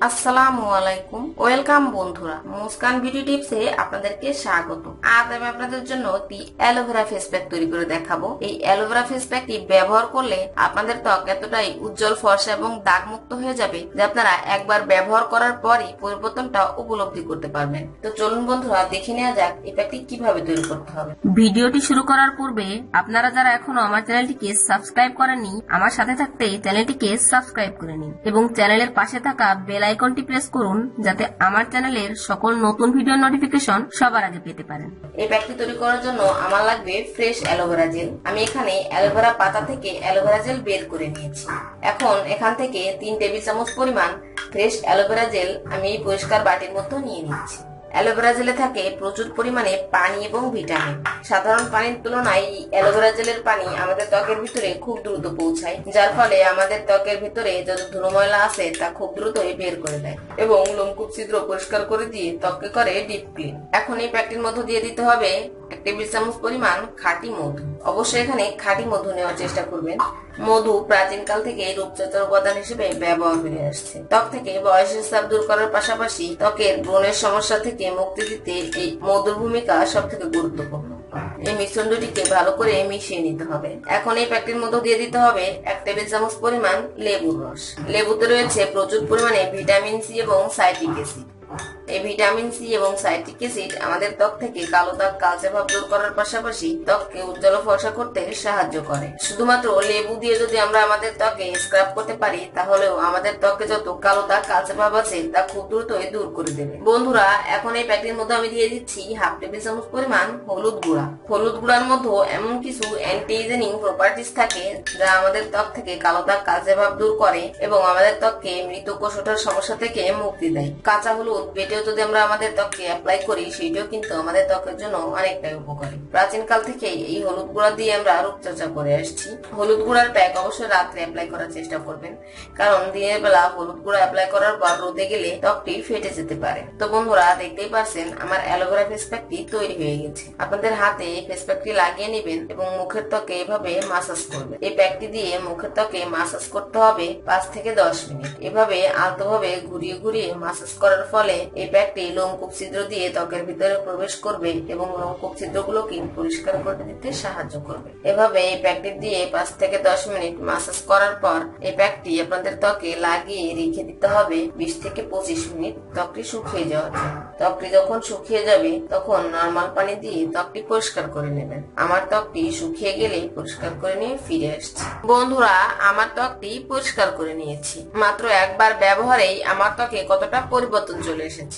ব্যবহার করলে আপনাদের ত্বক এতটাই উজ্জ্বল, ফর্সা এবং দাগ মুক্ত হয়ে যাবে যে আপনারা একবার ব্যবহার করার পরই পরিবর্তনটা উপলব্ধি করতে পারবেন। তো চলুন বন্ধুরা, দেখে নেওয়া যাক এই প্যাকটি কীভাবে তৈরি করতে হবে। ভিডিওটি শুরু করার পূর্বে আপনারা যারা এখনও আমার চ্যানেলটিকে সাবস্ক্রাইব করেননি, আমার সাথে থাকতে চ্যানেলটিকে সাবস্ক্রাইব করে নিন এবং চ্যানেলের পাশে থাকা বেল আইকনটি প্রেস করুন যাতে আমার চ্যানেলের সকল নতুন ভিডিও নোটিফিকেশন সবার আগে পেতে পারেন। এই প্যাকটি তৈরি করার জন্য আমার লাগবে ফ্রেশ অ্যালোভেরা জেল। আমি এখানে অ্যালোভেরা পাতা থেকে অ্যালোভেরা জেল বের করে নিয়েছি। এখন এখান থেকে তিন টেবিল চামচ পরিমাণ ফ্রেশ অ্যালোভেরা জেল আমি এই পরিষ্কার বাটির মধ্যে নিয়ে নিচ্ছি। অ্যালোভেরা জেলে থাকে প্রচুর পরিমাণে পানি এবং ভিটামিন। সাধারণ পানির তুলনায় অ্যালোভেরা জেলের পানি আমাদের ত্বকের ভিতরে খুব দ্রুত পৌঁছায়, যার ফলে আমাদের ত্বকের ভিতরে যত ধুলোময়লা আছে তা খুব দ্রুতই বের করে দেয় এবং লোমকূপ ছিদ্র পরিষ্কার করে দিয়ে ত্বককে করে ডিপ ক্লিন। এখন এই প্যাকটির মধ্যে দিয়ে দিতে হবে টেবিল চামচ পরিমাণ খাঁটি মধু। অবশ্যই এখানে খাঁটি মধু নেওয়ার চেষ্টা করবেন। মধু প্রাচীনকাল থেকে রূপচর্চার উপাদান হিসেবে ব্যবহার হয়ে আসছে। ত্বক থেকে বয়সের চাপ দূর করার পাশাপাশি ত্বকের ব্রণের সমস্যা থেকে মুক্তি দিতে এই মধুর ভূমিকা সব থেকে গুরুত্বপূর্ণ। এই মিশ্রণ দুটিকে ভালো করে মিশিয়ে নিতে হবে। এখন এই প্যাকটির মধ্যে দিয়ে দিতে হবে এক টেবিল চামচ পরিমাণ লেবুর রস। লেবুতে রয়েছে প্রচুর পরিমাণে ভিটামিন সি এবং সাইট্রিক অ্যাসিড। এই ভিটামিন সি এবং সাইট্রিক অ্যাসিড আমাদের ত্বক থেকে কালো দাগ, কালচে ভাব দূর করার পাশাপাশি ত্বককে উজ্জ্বল ফর্সা করতে সাহায্য করে। শুধুমাত্র লেবু দিয়ে যদি আমরা আমাদের ত্বকে স্ক্রাব করতে পারি, তাহলেও আমাদের ত্বকে যত কালো দাগ, কালচে ভাব আছে, তা খুব দ্রুতই দূর করে দেবে। বন্ধুরা, এখন এই প্যাকের মধ্যে আমি দিয়ে দিচ্ছি হাফ টেবিল চামচ পরিমাণ হলুদ গুঁড়া। হলুদ গুঁড়ার মধ্যে এমন কিছু অ্যান্টি ইজেনিং প্রপার্টিস থাকে যা আমাদের ত্বক থেকে কালো দাগ, কালচে ভাব দূর করে এবং আমাদের ত্বককে মৃত কোষ ওঠার সমস্যা থেকে মুক্তি দেয়। কাঁচা হলুদ বেটেও যদি আমরা আমাদের ত্বকে অ্যাপ্লাই করি, সেটাও কিন্তু আমাদের ত্বকের জন্য অনেকটাই উপকারী। প্রাচীন কাল থেকেই এই হলুদ গুঁড়া দিয়ে আমরা রূপচর্চা করে আসছি। হলুদ গুঁড়ার প্যাক অবশ্যই রাত্রে অ্যাপ্লাই করার চেষ্টা করবেন। কারণ দিনের বেলা হলুদ গুঁড়া অ্যাপ্লাই করার পর রোদে গেলে ত্বকটি ফেটে যেতে পারে। তো বন্ধুরা, দেখতেই পারছেন আমার অ্যালোভেরা ফেস প্যাকটি তৈরি হয়ে গেছে। আপনাদের হাতে এই ফেস প্যাকটি লাগিয়ে নেবেন এবং মুখের ত্বকে এভাবে মাসাজ করবেন। এই প্যাকটি দিয়ে মুখের ত্বকে মাসাজ করতে হবে পাঁচ থেকে দশ মিনিট। এভাবে আলতোভাবে ঘুরিয়ে ঘুরিয়ে মাসাজ করার ফলে এই প্যাকটি লোমকূপ ছিদ্র দিয়ে ত্বকের ভিতরে প্রবেশ করবে এবং লোমকূপ ছিদ্রগুলোকে পরিষ্কার করে দিতে সাহায্য করবে। এভাবে এই প্যাকটি দিয়ে পাঁচ থেকে দশ মিনিট মাসাজ করার পর এই প্যাকটি আপনাদের ত্বকে লাগিয়ে রেখে দিতে হবে বিশ থেকে পঁচিশ মিনিট ত্বকটি শুকিয়ে যাওয়ার ত্বকটি যখন শুকিয়ে যাবে, তখন নর্মাল পানি দিয়ে ত্বকটি পরিষ্কার করে নেবেন। আমার ত্বকটি শুকিয়ে গেলে পরিষ্কার করে নিয়ে ফিরে আসছি। বন্ধুরা, আমার ত্বকটি পরিষ্কার করে নিয়েছি। মাত্র একবার ব্যবহারেই আমার ত্বকে কতটা পরিবর্তন চলে এসেছে।